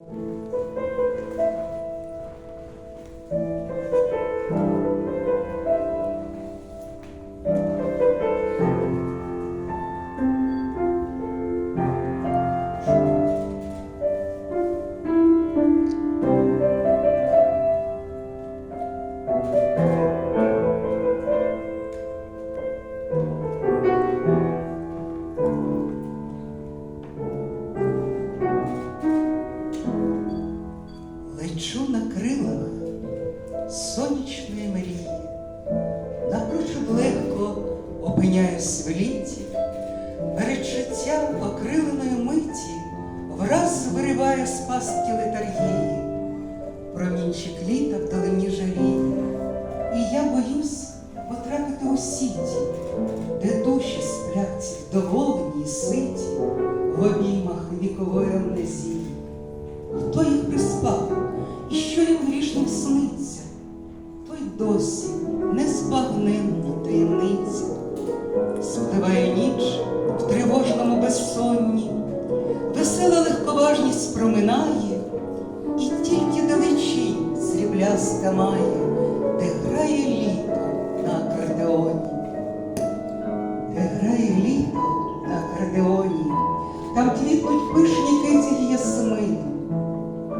Лечу весела легковажність проминає, і тільки далечінь срібляста має, де грає літо на акордеоні. Де грає літо на акордеоні, там квітнуть пишні киті ясмини,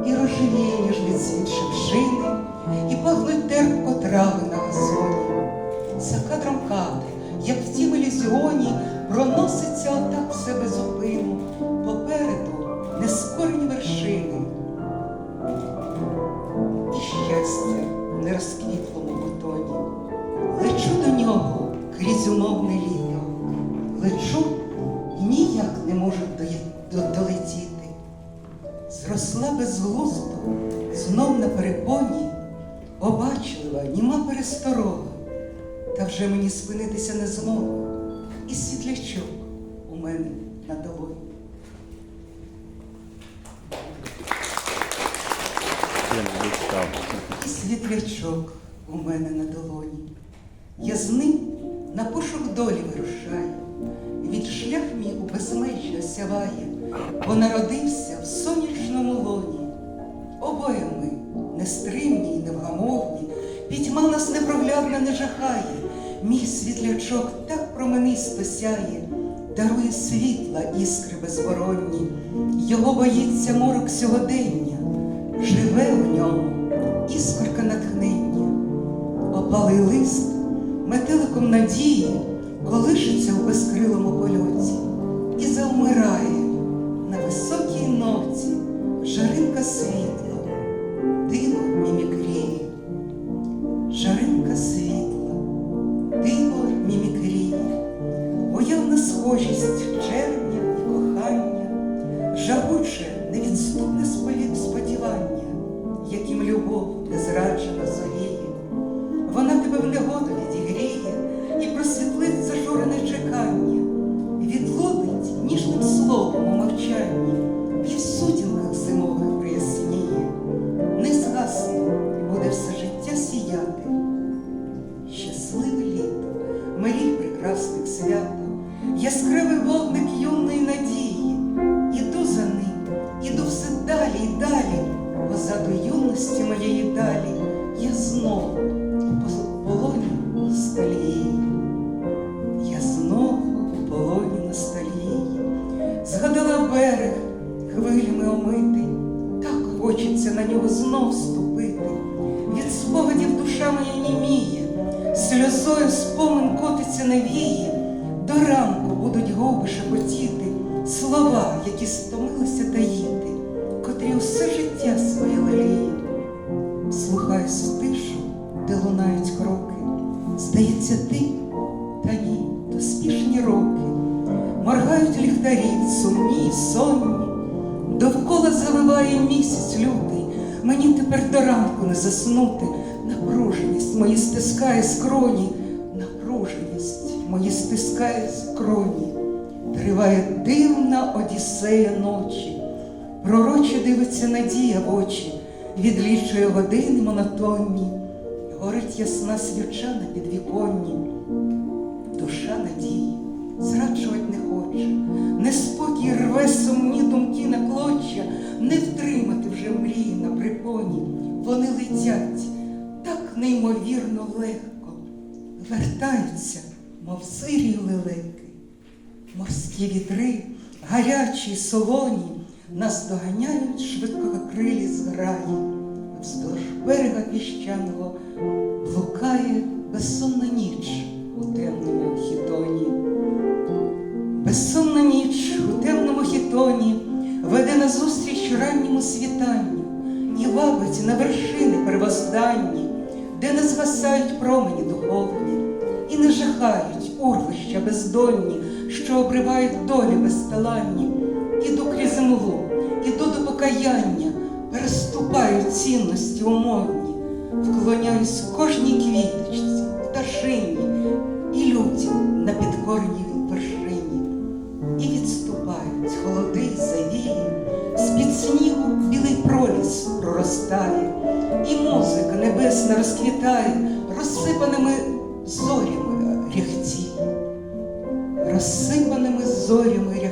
і рожевіє ніжний цвіт шипшини, і пахнуть терпко трави на газоні. Зросла безглуздо, знов на перепоні, обачлива, німа пересторога, та вже мені спинитися не змог, і світлячок у мене на долоні. І світлячок у мене на долоні. Я з ним на пошук долі вирушаю, від шлях мій у безмежжя сяває, бо народився в сонячному лоні. Обоє ми нестримні й невгамовні, пітьма нас непроглядна не жахає, мій світлячок так променисто сяє, дарує світла іскри безворонні, його боїться морок сьогодення, живе у ньому іскорка натхнення, опалий лист метеликом надії колишиться в безкрилому польоті і завмирає жагуче невідступне спові- сподівання, яким любов не зраджена зоріє. Вона тебе в негоду відігріє і просвітлить зажурене чекання, відловить ніжним словом у мовчанні, і в сутінках зимових приясніє, не згасне і буде все життя сіяти. Щасливе літо, мрій прекрасних свято, яскравий вогник юної надії. Позаду юності моєї далі я знову в полоні ностальгії. Я знову в полоні ностальгії. Згадала берег хвилями омитий, так хочеться на нього знов ступити. Від спогадів душа моя німіє, сльозою спомин котиться навіє, до ранку будуть губи шепотіти, слова, які стомилися таїти, котрі усе життя своє леліють. Слухаюсь в тишу, де лунають кроки. Здається, ти, та ні, то спішні роки. Моргають ліхтарі, сумні сонні. Довкола завиває місяць лютий. Мені тепер до ранку не заснути. Напруженість мої стискає скроні, напруженість мої стискає скроні. Триває дивна одіссея ночі. Пророче дивиться надія в очі, відлічує години монотонні, горить ясна свіча на підвіконні. Душа надії зраджувати не хоче, неспокій рве сумні думки на клоччя, не втримати вже мрії на припоні. Вони летять так неймовірно легко, вертаються, мов сирі лелеки. Морські вітри, гарячі солоні, нас доганяють швидкокрилі зграї. Вздовж берега піщаного блукає безсонна ніч у темному хітоні. Безсонна ніч у темному хітоні веде назустріч ранньому світанню і вабить на вершини первозданні, де не згасають промені духовні і не жахають урвища бездонні, що обривають долі безталанні. Іду крізь мглу, іду до покаяння, переступаю цінності умовні, вклоняюсь кожній квіточці, пташині і людям на підкорній вершині. І відступають холоди завії, з-під снігу білий проліс проростає, і музика небесна розквітає, розсипаними зорями ряхтіє, розсипаними зорями ряхтіє,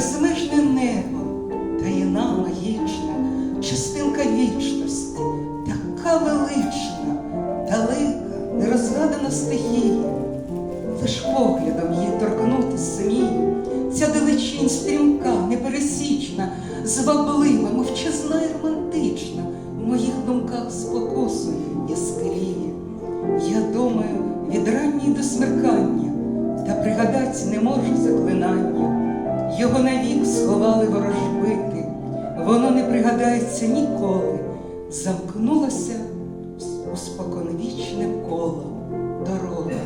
безмежне небо, таїна магічна, частинка вічності, така велична, далека, нерозгадана стихія лиш поглядом її торкнути смію. Ця далечінь стрімка, непересічна, зваблива, мовчазна і романтична, в моїх думках спокусою яскравіє. Я думаю від ранньої до смеркання, та пригадать не можу заклинання. Його навік сховали ворожбити, воно не пригадається ніколи, замкнулося у споконвічне коло. Дорога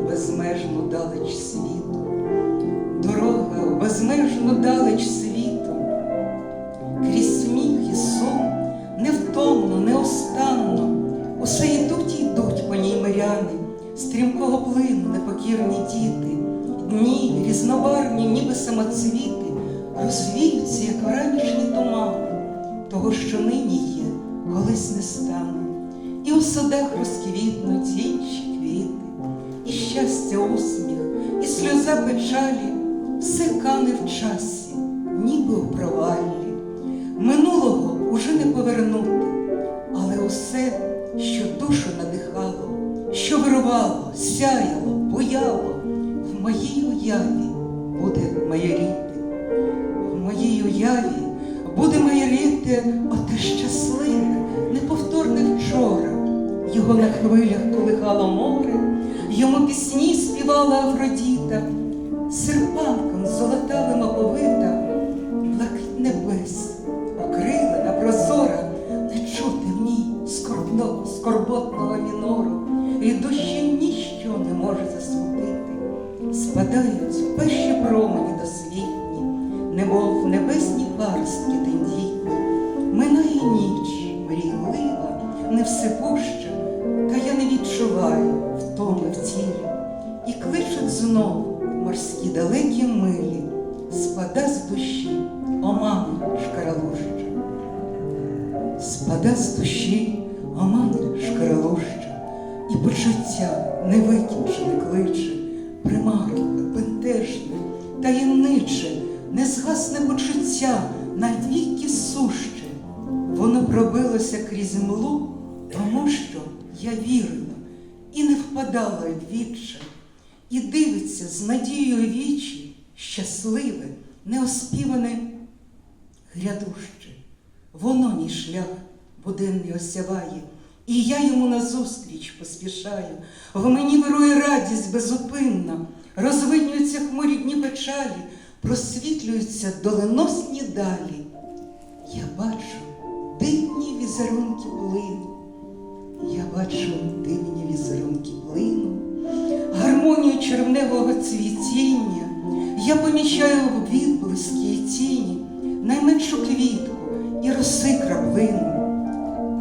у безмежну далеч світу, дорога у безмежну далеч світу, крізь сміх і сум, невтомно, неустанно, усе йдуть йдуть по ній миряни, стрімкого плину непокірні діти, різнобарвні, ніби самоцвіти, розвіються, як вранішні тумани, того, що нині є, колись не стане. І у садах розквітнуть інші квіти, і щастя усміх, і сльоза печалі, все кане в часі, ніби у проваллі. Минулого уже не повернути, але усе, що душу надихало, що вирувало, сяяло, буяло, в моїй уяві буде майоріти. В моїй уяві буде майоріти оте щасливе, неповторне вчора. Його на хвилях колихало море, йому пісні співала Афродіта, серпанком золотавим оповита, Спадають перші промені досвітні, немов небесні паростки тендітні. Минає ніч, мрійлива, невсипуща, та я не відчуваю втоми в тілі. І кличуть знов морські далекі милі, спада з душі, омана шкаралуща. Спада з душі, омана шкаралуща, і почуття невикінчене кличе, примарливе, бентежне, таємниче, незгасне почуття навіки суще. Воно пробилося крізь млу, тому що я вірила і не впадала в відчай, і дивиться з надією вічі, щасливе, неоспіване грядуще. Воно мій шлях буденний осяває, і я йому назустріч поспішаю. В мені вирує радість безупинна, розвинюються хмурі дні печалі, просвітлюються доленосні далі. Я бачу дивні візерунки плину, я бачу дивні візерунки плину, гармонію червневого цвітіння, я помічаю в відблискі й тіні найменшу квітку і роси краплину,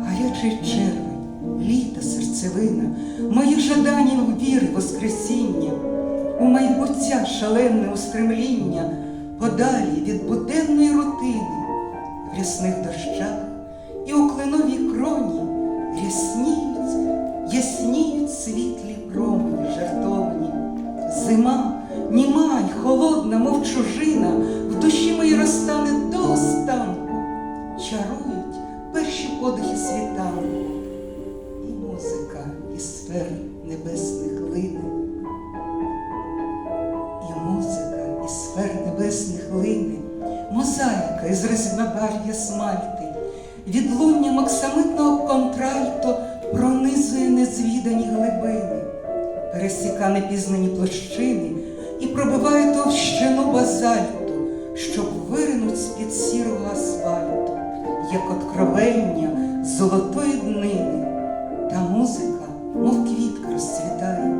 гарячий червень, літа серцевина, мої жадання в віри воскресіння, у майбуття шалене устремління, подалі від буденної рутини, в рясних дощах і у кленовій кроні рясніють, ясніють світлі промені жартовні. Зима, німа й холодна, мов чужина, в душі моїй розтане до останку чарують перші подихи світанку, різнобарв'я смальти, відлунням оксамитного контральто пронизує незвідані глибини, пересіка непізнані площини і пробиває товщину базальту, щоб виринуть з-під сірого асфальту, як откровення золотої днини. Та музика, мов квітка розцвітає,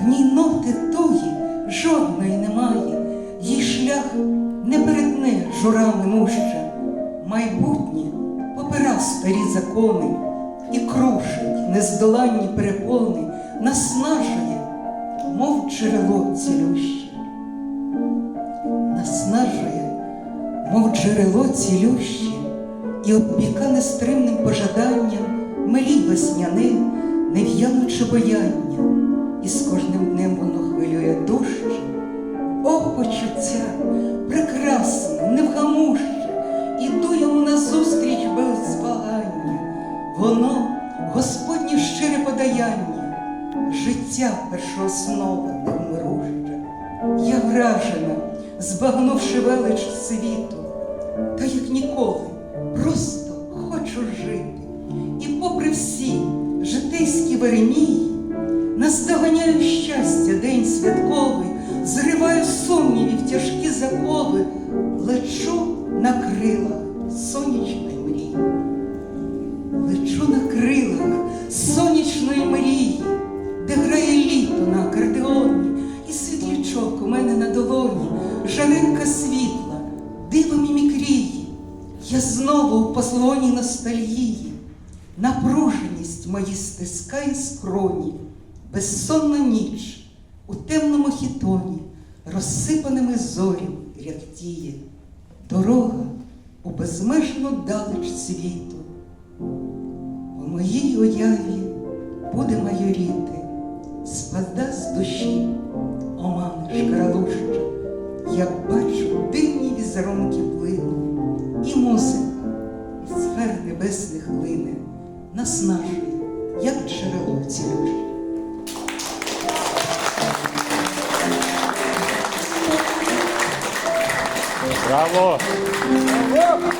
в ній ноти туги жодної немає, їй шлях не перетне журами мужча, майбутнє попира старі закони і крушить нездоланні перепони, наснажує, мов джерело цілюще, наснажує, мов джерело цілюще, і опіка нестримним пожаданням мелій весняне, нев'януче бояння, і з кожним днем воно хвилює дужче. О, почуття, життя першооснова невмируща. Я вражена, збагнувши велич світу, та як ніколи, просто хочу жити. І попри всі житейські веремії, наздоганяю щастя день святковий, зриваю сумнівів тяжкі закови, лечу на крилах сонячної Я знову у послоні ностальгії, напруженість мої стискає скроні, безсонна ніч у темному хітоні, розсипаними зорів ряхтіє, дорога у безмежну далеч світу. У моїй уяві буде майоріти, спада з душі, омани шкаралуща. Я небесних лине наснажує, як джерело цілі. Браво! Браво!